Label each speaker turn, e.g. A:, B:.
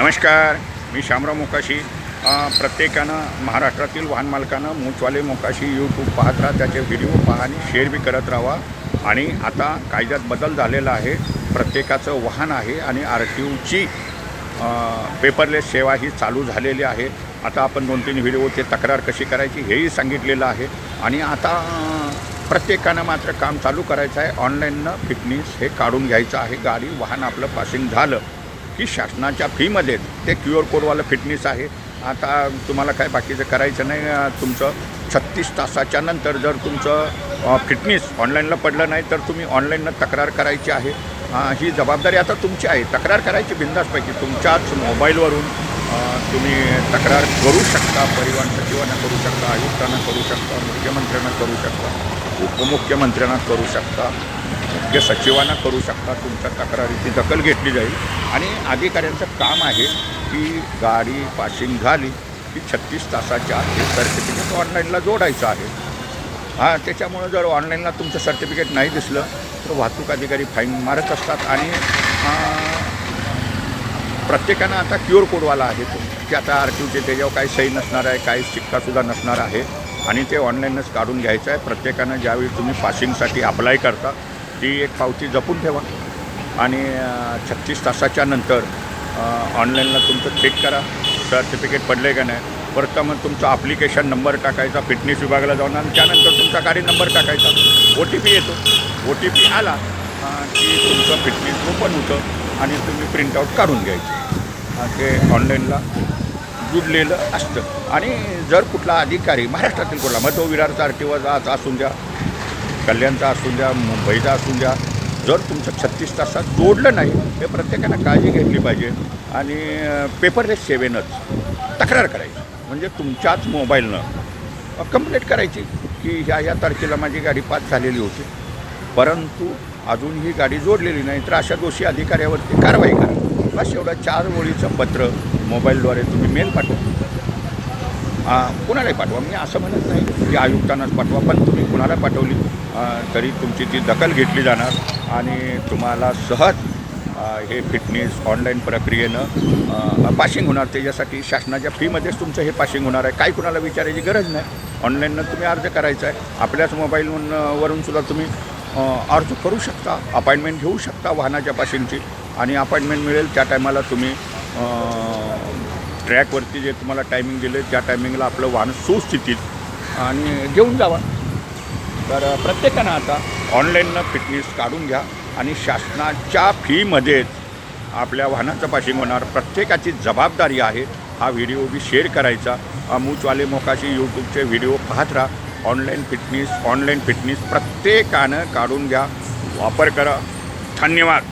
A: नमस्कार मी शामराव मोकाशी. प्रत्येकानं महाराष्ट्रातील वाहन मालकानं मूचवाले मोकाशी यूट्यूब पाहत राहा त्याचे व्हिडिओ पहा आणि शेअर बी करत राहा. आणि आता कायद्यात बदल झालेला आहे. प्रत्येकाचं वाहन आहे आणि आर टी ओची पेपरलेस सेवा ही चालू झालेली आहे. आता आपण दोन तीन व्हिडिओचे तक्रार कशी करायची हेही सांगितलेलं आहे. आणि आता प्रत्येकानं मात्र काम चालू करायचं आहे. ऑनलाईननं फिटनेस हे काढून घ्यायचं आहे. गाडी वाहन आपलं पासिंग झालं. की शासनाच्या फीमध्ये ते क्यू आर कोडवालं फिटनेस आहे. आता तुम्हाला काय बाकीचं करायचं नाही. तुमचं छत्तीस तासाच्या नंतर जर तुमचं फिटनेस ऑनलाईनला पडलं नाही तर तुम्ही ऑनलाईननं तक्रार करायची आहे. ही जबाबदारी आता तुमची आहे. तक्रार करायची बिंदासपैकी. तुमच्याच मोबाईलवरून तुम्ही तक्रार करू शकता. परिवहन सचिवांना करू शकता. आयुक्तांना करू शकता. मुख्यमंत्र्यांना करू शकता. उपमुख्यमंत्र्यांना करू शकता. मुख्य सचिवांना करू शकता तुमच्या तक्रारीची दखल घेतली जाईल. आणि अधिकाऱ्यांचं काम आहे की गाडी पासिंग झाली की छत्तीस तासाच्या आत हे सर्टिफिकेट ऑनलाईनला जोडायचं आहे. हां त्याच्यामुळं जर ऑनलाईनला तुमचं सर्टिफिकेट नाही दिसलं तर वाहतूक अधिकारी फाईन मारत असतात आणि प्रत्येकानं आता क्युअर कोडवाला आहे तो की आता आर टी ओचे त्याच्यावर काही सही नसणार आहे काही शिक्कासुद्धा नसणार आहे. आणि ते ऑनलाईनच काढून घ्यायचं आहे. प्रत्येकानं ज्यावेळी तुम्ही पासिंगसाठी अप्लाय करता ती एक पावती जपून ठेवा. आणि छत्तीस तासाच्या नंतर ऑनलाईनला तुमचं चेक करा. सर्टिफिकेट पडले का नाही? परत मग तुमचा ॲप्लिकेशन नंबर टाकायचा फिटनेस विभागाला जाऊन आणि त्यानंतर तुमचा गाडी नंबर टाकायचा. ओ टी पी येतो. ओ टी पी आला की तुमचं फिटनेस ओपन होतं आणि तुम्ही प्रिंटआउट काढून घ्यायचे. ते ऑनलाईनला जुडलेलं असतं. आणि जर कुठला अधिकारी महाराष्ट्रातील कुठला मग तो विरारचा आर टी ओचा असून द्या कल्याणचा असून द्या मुंबईचा असून द्या जर तुमचं छत्तीस तासात जोडलं नाही हे प्रत्येकानं काळजी घेतली पाहिजे. आणि पेपरलेस सेवेनंच तक्रार करायची. म्हणजे तुमच्याच मोबाईलनं कंप्लेंट करायची की ह्या ह्या तारखेला माझी गाडी पास झालेली होती. परंतु अजून ही गाडी जोडलेली नाही तर अशा दोषी अधिकाऱ्यावरती कारवाई करा. बस एवढं चार ओळीचं पत्र मोबाईलद्वारे तुम्ही मेल पाठवा. कुणालाही पाठवा. मी असं म्हणत नाही की आयुक्तांनाच पाठवा पण तुम्ही कुणाला पाठवली तरी तुमची ती दखल घेतली जाणार आणि तुम्हाला सहज हे फिटनेस ऑनलाईन प्रक्रियेनं पासिंग होणार. त्याच्यासाठी शासनाच्या फीमध्येच तुमचं हे पासिंग होणार आहे. काही कुणाला विचारायची गरज नाही. ऑनलाईननं तुम्ही अर्ज करायचा आहे. आपल्याच मोबाईलवरून वरून सुद्धा तुम्ही अर्ज करू शकता अपॉइंटमेंट घेऊ शकता वाहनाच्या पासिंगची. आणि अपॉइंटमेंट मिळेल त्या टायमाला तुम्ही ट्रॅकवरती जे तुम्हाला टायमिंग दिले त्या टायमिंगला आपलं वाहन सुस्थितीत आणि घेऊन जावा. तर प्रत्येकानं आता ऑनलाईननं फिटनेस काढून घ्या आणि शासनाच्या फीमध्येच आपल्या वाहनाचं पाशिंग होणार. प्रत्येकाची जबाबदारी आहे. हा व्हिडिओ बी शेअर करायचा. अमूचवाले मोकाशी यूट्यूबचे व्हिडिओ पाहत राहा. ऑनलाईन फिटनेस ऑनलाईन फिटनेस प्रत्येकानं काढून घ्या. वापर करा. धन्यवाद.